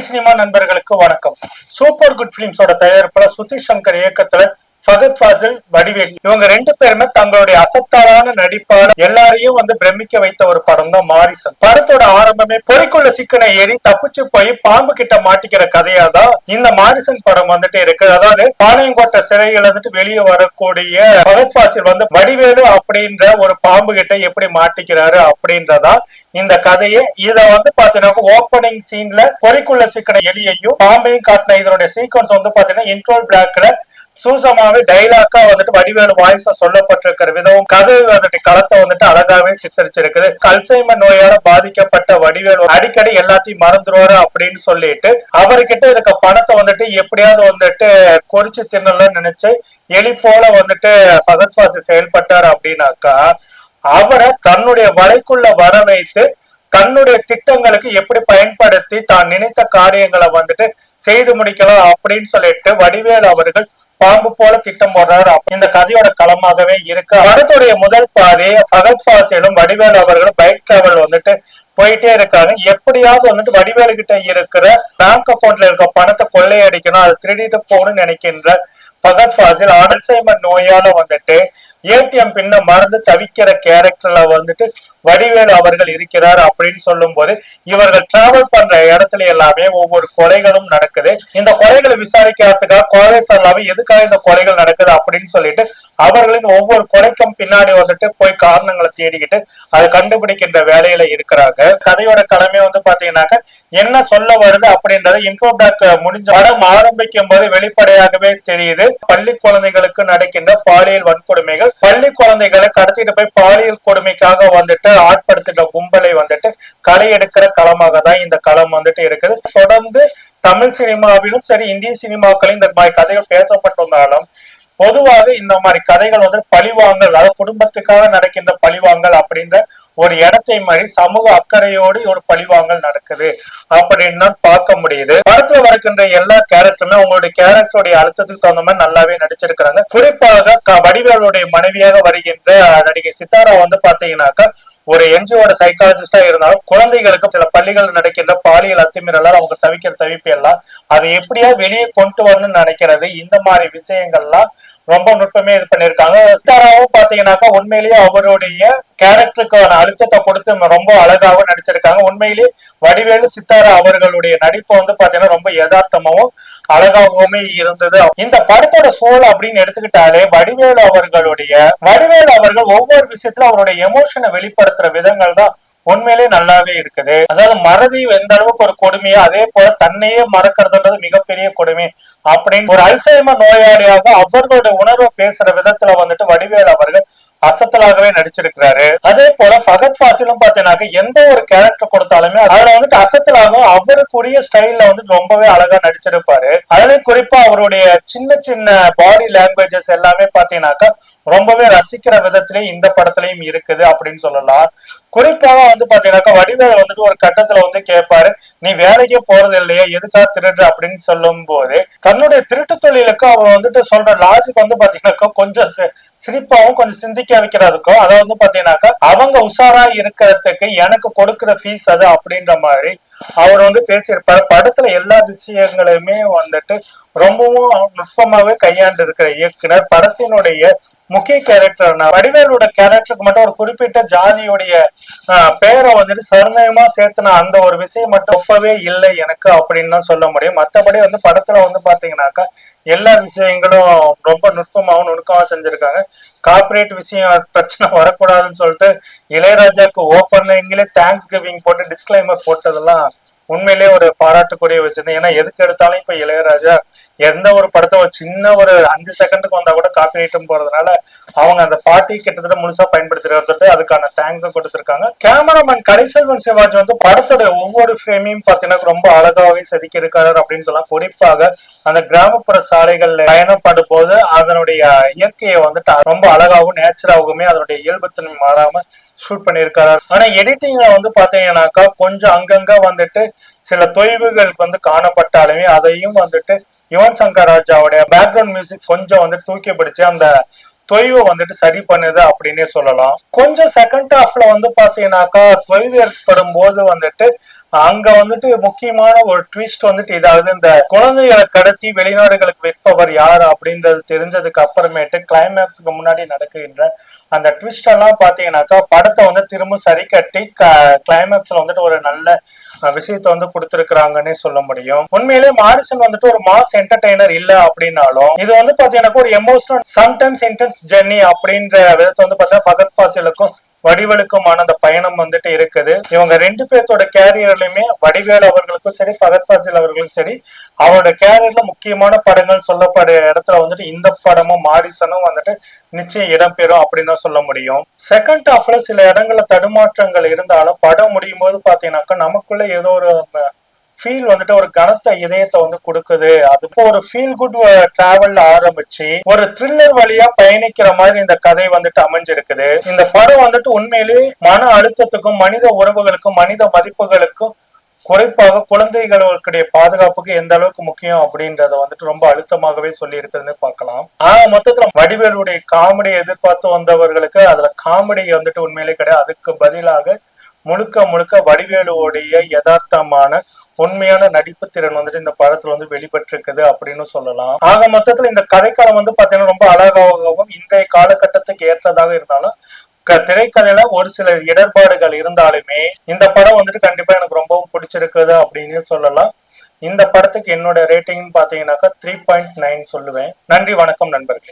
Cinema நண்பர்களுக்கு வணக்கம். Super good பிலிம்ஸோட தயாரிப்புல சுதீஷ் சங்கர் இயக்கத்துல ஃபகத் ஃபாசில் வடிவேல். இவங்க ரெண்டு பேருமே தங்களுடைய அசத்தாலான நடிப்பால எல்லாரையும் வந்து பிரமிக்க வைத்த ஒரு படம் தான் மாரிசன். படத்தோட ஆரம்பமே பொறிக்குள்ள சிக்கனை ஏறி தப்பிச்சு போய் பாம்பு கிட்ட மாட்டிக்கிற கதையா தான் இந்த மாரிசன் படம் வந்துட்டு இருக்கு. அதாவது பாளையங்கோட்டை சிறையில இருந்துட்டு வெளியே வரக்கூடிய ஃபகத் ஃபாசில் வந்து வடிவேலு அப்படின்ற ஒரு பாம்பு கிட்ட எப்படி மாட்டிக்கிறாரு அப்படின்றதா இந்த கதையே இத வந்து பாத்தீங்கன்னா ஓப்பனிங் சீன்ல பொறிக்குள்ள சிக்கன எலியையும் பாம்பையும் காட்டின இதனுடைய சீக்வன்ஸ் வந்து பாத்தீங்கன்னா இன்ட்ரோல் பிளாக்ல சூசமாவே டைலாக்கா வந்துட்டு வடிவேலு வாய்ஸா சொல்லப்பட்டிருக்கிற விதம் கதை வந்துட்டு களத்தை வந்துட்டு அழகாவே சித்தரிச்சிருக்குது. அல்சைமர் நோயால பாதிக்கப்பட்ட வடிவேலு அடிக்கடி எல்லாத்தையும் மறந்துருவாரு அப்படின்னு சொல்லிட்டு அவர்கிட்ட இருக்க பணத்தை வந்துட்டு எப்படியாவது வந்துட்டு கொறிச்சு தின்னல நினைச்சு எலி போல வந்துட்டு சகத்வாசி செயல்பட்டார் செயல்பட்டாரு அப்படின்னாக்கா அவரை தன்னுடைய வலைக்குள்ள வர வைத்து தன்னுடைய திட்டங்களுக்கு எப்படி பயன்படுத்தி தான் நினைத்த காரியங்களை வந்துட்டு செய்து முடிக்கலாம் அப்படின்னு சொல்லிட்டு வடிவேலு அவர்கள் பாம்பு போல திட்டம் போடுறாரு. இந்த கதையோட களமாகவே இருக்கு. படத்துடைய முதல் பாதி ஃபகத் ஃபாசிலும் வடிவேலு அவர்களும் பைக் டிராவல் வந்துட்டு போயிட்டே இருக்காங்க. எப்படியாவது வந்துட்டு வடிவேலு கிட்ட இருக்கிற பேங்க் அக்கௌண்ட்ல இருக்க பணத்தை கொள்ளையடிக்கணும் அதை திருடிட்டு போகணும்னு நினைக்கின்ற ஃபகத் ஃபாசில் அல்சைமர் நோயால வந்துட்டு ஏடிஎம் பின்ன மறந்து தவிக்கிற கேரக்டர்ல வந்துட்டு வடிவேலு அவர்கள் இருக்கிறார் அப்படின்னு சொல்லும் போது இவர்கள் டிராவல் பண்ற இடத்துல எல்லாமே ஒவ்வொரு கொலைகளும் நடக்குது. இந்த கொலைகளை விசாரிக்கிறதுக்காக கொலை சொல்லாம எதுக்காக இந்த கொலைகள் நடக்குது அப்படின்னு சொல்லிட்டு அவர்களின் ஒவ்வொரு கொலைக்கும் பின்னாடி வந்துட்டு போய் காரணங்களை தேடிக்கிட்டு அதை கண்டுபிடிக்கின்ற வேலையில இருக்கிறாங்க. கதையோட கடமை வந்து பாத்தீங்கன்னாக்க என்ன சொல்ல வருது அப்படின்றத இன்ஃபோ பேக் முடிஞ்ச படம் ஆரம்பிக்கும் போது வெளிப்படையாகவே தெரியுது. பள்ளி குழந்தைகளுக்கு நடக்கின்ற பாலியல் வன்கொடுமைகள் பள்ளி குழந்தைகளை கடத்திட்டு போய் பாலியல் கொடுமைக்காக வந்துட்டு ஆட்படுத்துகிற கும்பலை வந்துட்டு களை எடுக்கிற களமாக தான் இந்த களம் வந்துட்டு இருக்குது. தொடர்ந்து தமிழ் சினிமாவிலும் சரி இந்திய சினிமாக்களும் இந்த மாதிரி கதைகள் பேசப்பட்டிருந்தாலும் பொதுவாக இந்த மாதிரி கதைகள் வந்து பழிவாங்கல் அதாவது குடும்பத்துக்காக நடக்கின்ற பழிவாங்கல் அப்படின்ற ஒரு இடத்தை மாதிரி சமூக அக்கறையோடு ஒரு பழிவாங்கல் நடக்குது அப்படின்னு தான் பார்க்க முடியுது. படத்துல வரக்கின்ற எல்லா கேரக்டருமே உங்களுடைய கேரக்டருடைய அழுத்தத்துக்கு தகுந்த மாதிரி நல்லாவே நடிச்சிருக்கிறாங்க. குறிப்பாக வடிவேலுடைய மனைவியாக வருகின்ற நடிகை சித்தாரா வந்து பாத்தீங்கன்னாக்கா ஒரு என்ஜிஓட சைக்காலஜிஸ்டா இருந்தாலும் குழந்தைகளுக்கு சில பள்ளிகள் நடக்கின்ற பாலியல் அத்துமீறலால் அவங்க தவிக்கிற தவிப்பு எல்லாம் அதை எப்படியா வெளியே கொண்டு வரணும்னு நினைக்கிறது இந்த மாதிரி விஷயங்கள்லாம் ரொம்ப நுட்பமே இது பண்ணிருக்காங்க சித்தாராவும் பாத்தீங்கன்னாக்கா உண்மையிலேயே அவருடைய கேரக்டருக்கான அழுத்தத்தை கொடுத்து ரொம்ப அழகாவும் நடிச்சிருக்காங்க. உண்மையிலேயே வடிவேலு சித்தாரா அவர்களுடைய நடிப்பு வந்து பாத்தீங்கன்னா ரொம்ப யதார்த்தமாவும் அழகாகவுமே இருந்தது. இந்த படத்தோட சோல் அப்படின்னு எடுத்துக்கிட்டாலே வடிவேலு அவர்களுடைய வடிவேலு அவர்கள் ஒவ்வொரு விஷயத்துல அவருடைய எமோஷனை வெளிப்படுத்துற விதங்கள் தான் உண்மையிலே நல்லாவே இருக்குது. அதாவது மறதி எந்த அளவுக்கு ஒரு கொடுமையோ அதே போல தன்னையே மறக்கிறதுன்றது மிகப்பெரிய கொடுமை அப்படின்னு ஒரு அல்சைமர் நோயாளியாக அவர்களுடைய உணர்வை பேசுற விதத்துல வந்துட்டு வடிவேல் அவர்கள் அசத்தலாகவே நடிச்சிருக்கிறாரு. அதே போல ஃபகத் ஃபாசிலும் பாத்தீங்கன்னாக்க எந்த ஒரு கேரக்டர் கொடுத்தாலுமே அதுல வந்துட்டு அசத்தலாகவும் அவருக்குரிய ஸ்டைல்ல வந்து ரொம்பவே அழகா நடிச்சிருப்பாரு. அதுலயும் குறிப்பா அவருடைய சின்ன சின்ன பாடி லாங்குவேஜஸ் எல்லாமே பாத்தீங்கன்னாக்கா ரொம்பவே ரசிக்கிற விதத்திலே இந்த படத்துலயும் இருக்குது அப்படின்னு சொல்லலாம். குறிப்பாக வந்து பாத்தீங்கன்னாக்கா வடிவேல் வந்துட்டு ஒரு கட்டத்துல வந்து கேட்பாரு நீ வேலைக்கே போறது இல்லையா எதுக்காக திருடுற? அப்படின்னு சொல்லும் போது தன்னுடைய திருட்டு தொழிலுக்கு அவர் வந்துட்டு சொல்ற லாஜிக் வந்து பாத்தீங்கன்னாக்கா கொஞ்சம் சிரிப்பாவும் கொஞ்சம் சிந்திக்க வைக்கிறதுக்கும் அதாவது வந்து பாத்தீங்கன்னாக்கா அவங்க உஷாரா இருக்கிறதுக்கு எனக்கு கொடுக்கிற ஃபீஸ் அது அப்படின்ற மாதிரி அவர் வந்து பேசியிருப்பாரு. படத்துல எல்லா விஷயங்களுமே வந்துட்டு ரொம்பவும் நுட்பமாவே கையாண்டு இருக்கிற இயக்குனர். படத்தினுடைய முக்கிய கேரக்டர் வடிவேலோட கேரக்டருக்கு மட்டும் ஒரு குறிப்பிட்ட ஜாதியுடைய பெயரை வந்துட்டு சர்ணயமா சேர்த்துன அந்த ஒரு விஷயம் மட்டும் ஒப்பவே இல்லை எனக்கு அப்படின்னு தான் சொல்ல முடியும். மத்தபடி வந்து படத்துல வந்து பாத்தீங்கன்னாக்கா எல்லா விஷயங்களும் ரொம்ப நுட்பமாகவும் நுணுக்கமாக செஞ்சிருக்காங்க. கார்பரேட் விஷயம் பிரச்சனை வரக்கூடாதுன்னு சொல்லிட்டு இளையராஜாக்கு ஓப்பன்ல எங்களே தேங்க்ஸ் கிவிங் போட்டு டிஸ்கிளைமர் போட்டதெல்லாம் உண்மையிலேயே ஒரு பாராட்டுக்குரிய விஷயம் ஏன்னா எதுக்கு எடுத்தாலும் இப்ப இளையராஜா எந்த ஒரு படத்தை ஒரு சின்ன ஒரு அஞ்சு செகண்டுக்கு வந்தா கூட காப்பி ஐட்டம் போறதுனால அவங்க அந்த பாட்டி கிட்டத்தட்ட முழுசா பயன்படுத்திருக்காரு சொல்லிட்டு அதுக்கான தேங்க்ஸும் கொடுத்துருக்காங்க. கேமராமேன் கடைசெல்வன் சிவாஜி வந்து படத்தோட ஒவ்வொரு ஃப்ரேமையும் பாத்தீங்கன்னா ரொம்ப அழகாவே செதுக்கி இருக்காரு அப்படின்னு சொல்லலாம். குறிப்பாக அந்த கிராமப்புற சாலைகள்ல பயணப்படும் போது அதனுடைய இயற்கையை வந்துட்டு ரொம்ப அழகாகவும் நேச்சராகவுமே அதனுடைய இயல்புத்தன்மை மாறாம ஷூட் பண்ணியிருக்காரு? ஆனா எடிட்டிங்ல வந்து பாத்தீங்கன்னாக்கா கொஞ்சம் அங்கங்க வந்துட்டு சில தொய்வுகள் வந்து காணப்பட்டாலுமே அதையும் வந்துட்டு யுவன் சங்கர் ராஜாவுடைய பேக்ரவுண்ட் மியூசிக் கொஞ்சம் வந்து தூக்கி பிடிச்சு அந்த தொய்வை வந்துட்டு சரி பண்ணுது அப்படின்னே சொல்லலாம். கொஞ்சம் செகண்ட் ஹாஃப்ல வந்து பாத்தீங்கன்னாக்கா தொய்வு ஏற்படும் போது வந்துட்டு அங்க வந்துட்டு முக்கியமான ஒரு ட்விஸ்ட் வந்துட்டு இதாவது இந்த குழந்தைகளை கடத்தி வெளிநாடுகளுக்கு விற்பவர் யார் அப்படின்றது தெரிஞ்சதுக்கு அப்புறமேட்டு கிளைமேக்ஸுக்கு முன்னாடி நடக்குகின்ற அந்த ட்விஸ்ட் எல்லாம் பாத்தீங்கன்னாக்கா படத்தை வந்து திரும்ப சரி கட்டி கிளைமேக்ஸ்ல வந்துட்டு ஒரு நல்ல விஷயத்த விஷயத்தை வந்து கொடுத்துருக்குறாங்கன்னே சொல்ல முடியும். உண்மையிலே மாரிசன் வந்துட்டு ஒரு மாஸ் என்டர்டைனர் இல்ல அப்படின்னாலும் இது வந்து பாத்தீங்கன்னாக்கா ஒரு எமோஷனல் சம்டைம்ஸ் இன்டென்ஸ் ஜெர்னி அப்படின்ற விதத்தை வந்து பார்த்தா பகத் ஃபாசிலுக்கும் வடிவலுக்குமான அந்த பயணம் வந்துட்டு இருக்குது. இவங்க ரெண்டு பேர்த்தோட கேரியர்லயுமே வடிவேல் அவர்களுக்கும் சரி ஃபகத் ஃபாசில் அவர்களுக்கும் சரி அவரோட கேரியர்ல முக்கியமான படங்கள் சொல்லப்படுற இடத்துல வந்துட்டு இந்த படமும் மாரிசனும் வந்துட்டு நிச்சயம் இடம்பெறும் அப்படின்னு தான் சொல்ல முடியும். செகண்ட் ஹாஃப்ல சில இடங்கள்ல தடுமாற்றங்கள் இருந்தாலும் படம் முடியும் போது பாத்தீங்கன்னாக்கா நமக்குள்ள ஏதோ ஒரு ஃபீல் வந்துட்டு ஒரு கனத்த இதயத்தை வந்து கொடுக்குது. அது ஒரு ஃபீல் குட் டிராவல் ஆரம்பிச்சு ஒரு த்ரில்லர் வழியா பயணிக்கிற மாதிரி இந்த கதை வந்துட்டு அமைஞ்சிருக்குது. இந்த படம் வந்துட்டு உண்மையிலே மன அழுத்தத்துக்கும் மனித உறவுகளுக்கும் மனித மதிப்புகளுக்கும் குறிப்பாக குழந்தைகளுடைய பாதுகாப்புக்கு எந்த அளவுக்கு முக்கியம் அப்படின்றத வந்துட்டு ரொம்ப அழுத்தமாகவே சொல்லி இருக்குதுன்னு பார்க்கலாம். ஆனா மொத்தத்துல வடிவேலுடைய காமெடியை எதிர்பார்த்து வந்தவர்களுக்கு அதுல காமெடி வந்துட்டு உண்மையிலே கிடையாது. அதுக்கு பதிலாக முழுக்க முழுக்க வடிவேலுவோடைய யதார்த்தமான உண்மையான நடிப்பு திறன் வந்துட்டு இந்த படத்துல வந்து வெளிப்பட்டிருக்குது அப்படின்னு சொல்லலாம். ஆக மொத்தத்துல இந்த கதைக்காலம் வந்து பாத்தீங்கன்னா ரொம்ப அழகாகவும் இன்றைய காலகட்டத்துக்கு ஏற்றதாக இருந்தாலும் க- திரைக்கதையில ஒரு சில இடர்பாடுகள் இருந்தாலுமே இந்த படம் வந்துட்டு கண்டிப்பா எனக்கு ரொம்பவும் பிடிச்சிருக்குது அப்படின்னு சொல்லலாம். இந்த படத்துக்கு என்னோட ரேட்டிங் பாத்தீங்கன்னாக்கா த்ரீ பாயிண்ட் நைன் சொல்லுவேன். நன்றி வணக்கம் நண்பர்களே.